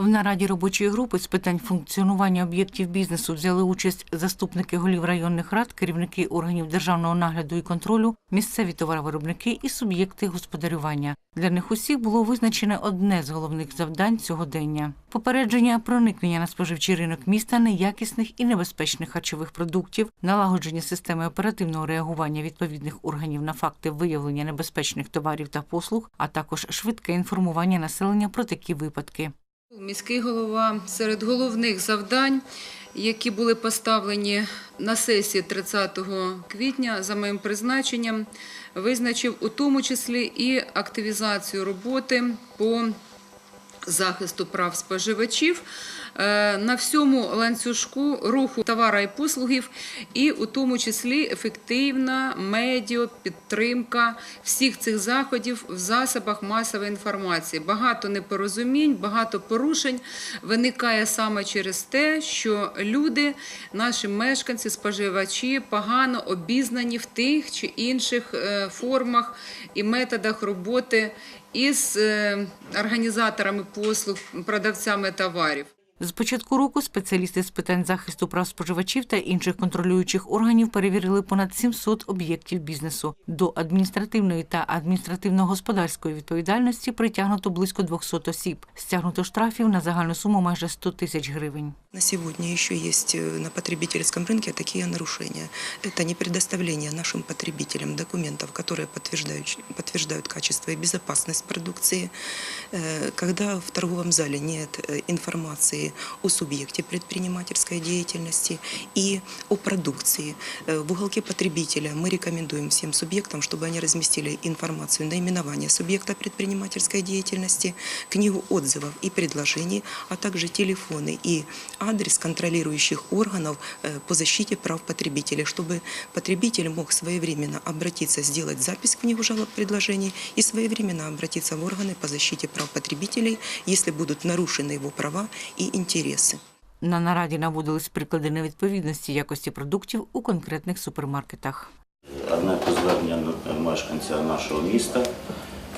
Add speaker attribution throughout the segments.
Speaker 1: В нараді робочої групи з питань функціонування об'єктів бізнесу взяли участь заступники голів районних рад, керівники органів державного нагляду і контролю, місцеві товаровиробники і суб'єкти господарювання. Для них усіх було визначене одне з головних завдань сьогодення – попередження проникнення на споживчий ринок міста неякісних і небезпечних харчових продуктів, налагодження системи оперативного реагування відповідних органів на факти виявлення небезпечних товарів та послуг, а також швидке інформування населення про такі випадки.
Speaker 2: Міський голова серед головних завдань, які були поставлені на сесії 30 квітня за моїм призначенням, визначив у тому числі і активізацію роботи по захисту прав споживачів на всьому ланцюжку руху товара і послугів, і у тому числі ефективна медіа підтримка всіх цих заходів в засобах масової інформації. Багато непорозумінь, багато порушень виникає саме через те, що люди, наші мешканці, споживачі погано обізнані в тих чи інших е, формах і методах роботи із е, організаторами послуг, продавцями товарів.
Speaker 1: З початку року спеціалісти з питань захисту прав споживачів та інших контролюючих органів перевірили понад 700 об'єктів бізнесу. До адміністративної та адміністративно-господарської відповідальності притягнуто близько 200 осіб. Стягнуто штрафів на загальну суму майже 100 тисяч гривень.
Speaker 3: На сегодня еще есть э, на потребительском рынке такие нарушения. Это не предоставление нашим потребителям документов, которые подтверждают, подтверждают качество и безопасность продукции. Э, Когда в торговом зале нет э, о субъекте предпринимательской деятельности и о продукции. Э, В уголке потребителя мы рекомендуем всем субъектам, чтобы они разместили информацию, наименование субъекта предпринимательской деятельности, книгу отзывов и предложений, а также телефоны и адрес контролирующих органов э, по защите прав потребителей, чтобы потребитель мог своевременно обратиться, сделать запись в книгу жалоб предложений и своевременно обратиться в органы по защите прав потребителей, если будут нарушены его права и интересы.
Speaker 1: На нараді наводились приклади невідповідності якості продуктів у конкретних супермаркетах.
Speaker 4: Одне по звернення мешканця нашого міста,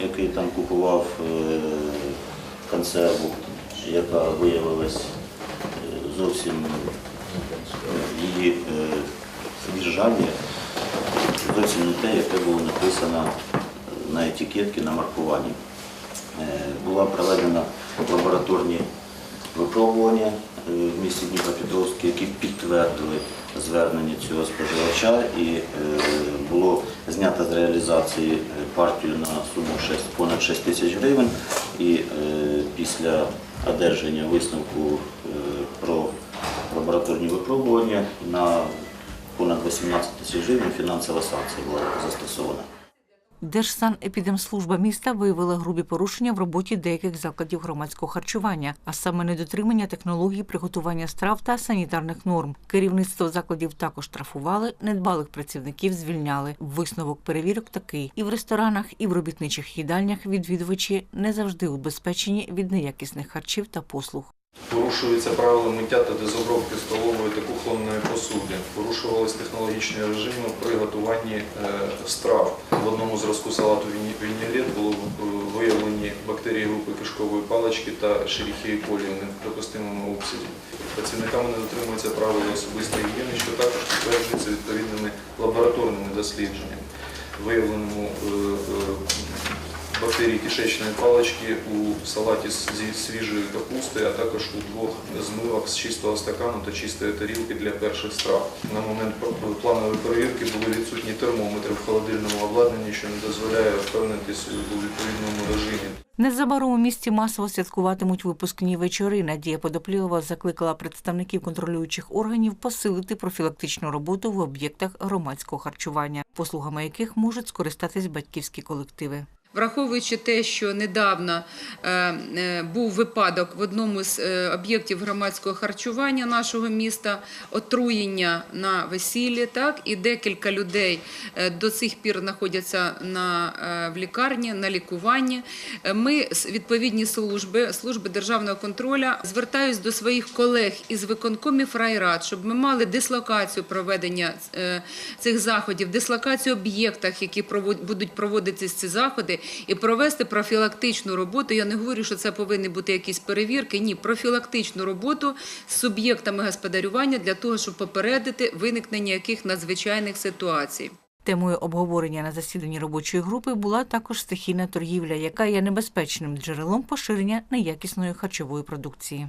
Speaker 4: який там купував е, консерву, яка виявилась е, зовсім е, її содержання зовсім не те, яке було написано на етикетці, на маркуванні. Була проведена лабораторні випробування е, в місті Дніпропетровськ, які підтвердили звернення цього споживача і е, було знято з реалізації е, партію на суму 6, понад 6 тисяч гривень. І після одержання висновку про лабораторні випробування на понад 18 тисяч гривень фінансова санкція була застосована.
Speaker 1: Держсанепідемслужба міста виявила грубі порушення в роботі деяких закладів громадського харчування, а саме недотримання технологій приготування страв та санітарних норм. Керівництво закладів також штрафували, недбалих працівників звільняли. Висновок перевірок такий: і в ресторанах, і в робітничих їдальнях відвідувачі не завжди убезпечені від неякісних харчів та послуг.
Speaker 5: Порушуються правила миття та дезобробки столової та кухонної посуди. Порушувались технологічні режими при готуванні е, страв. В одному зразку салату віні- вінігрет було е, виявлені бактерії групи кишкової палички та шеріхії колі в недопустимому обсязі. Працівниками не дотримуються правил особистої гігієни, що також підтверджується відповідними лабораторними дослідженнями. Виявленому е, бактерії кишечної палички у салаті зі свіжої капусти, а також у двох змивах з чистого стакану та чистої тарілки для перших страв. На момент планової перевірки були відсутні термометри в холодильному обладнанні, що не дозволяє впевнитись у відповідному режимі.
Speaker 1: Незабаром у місті масово святкуватимуть випускні вечори. Надія Подоплілова закликала представників контролюючих органів посилити профілактичну роботу в об'єктах громадського харчування, послугами яких можуть скористатись батьківські колективи.
Speaker 2: Враховуючи те, що недавно е, е, був випадок в одному з е, об'єктів громадського харчування нашого міста, отруєння на весіллі, так і декілька людей до цих пір знаходяться на в лікарні на лікуванні. Ми відповідні служби, служби державного контролю, звертаюсь до своїх колег із виконкомів райрад, щоб ми мали дислокацію проведення цих заходів, дислокацію об'єктах, які будуть проводитися ці заходи, і провести профілактичну роботу. Я не говорю, що це повинні бути якісь перевірки. Ні, профілактичну роботу з суб'єктами господарювання для того, щоб попередити виникнення яких надзвичайних ситуацій.
Speaker 1: Темою обговорення на засіданні робочої групи була також стихійна торгівля, яка є небезпечним джерелом поширення неякісної харчової продукції.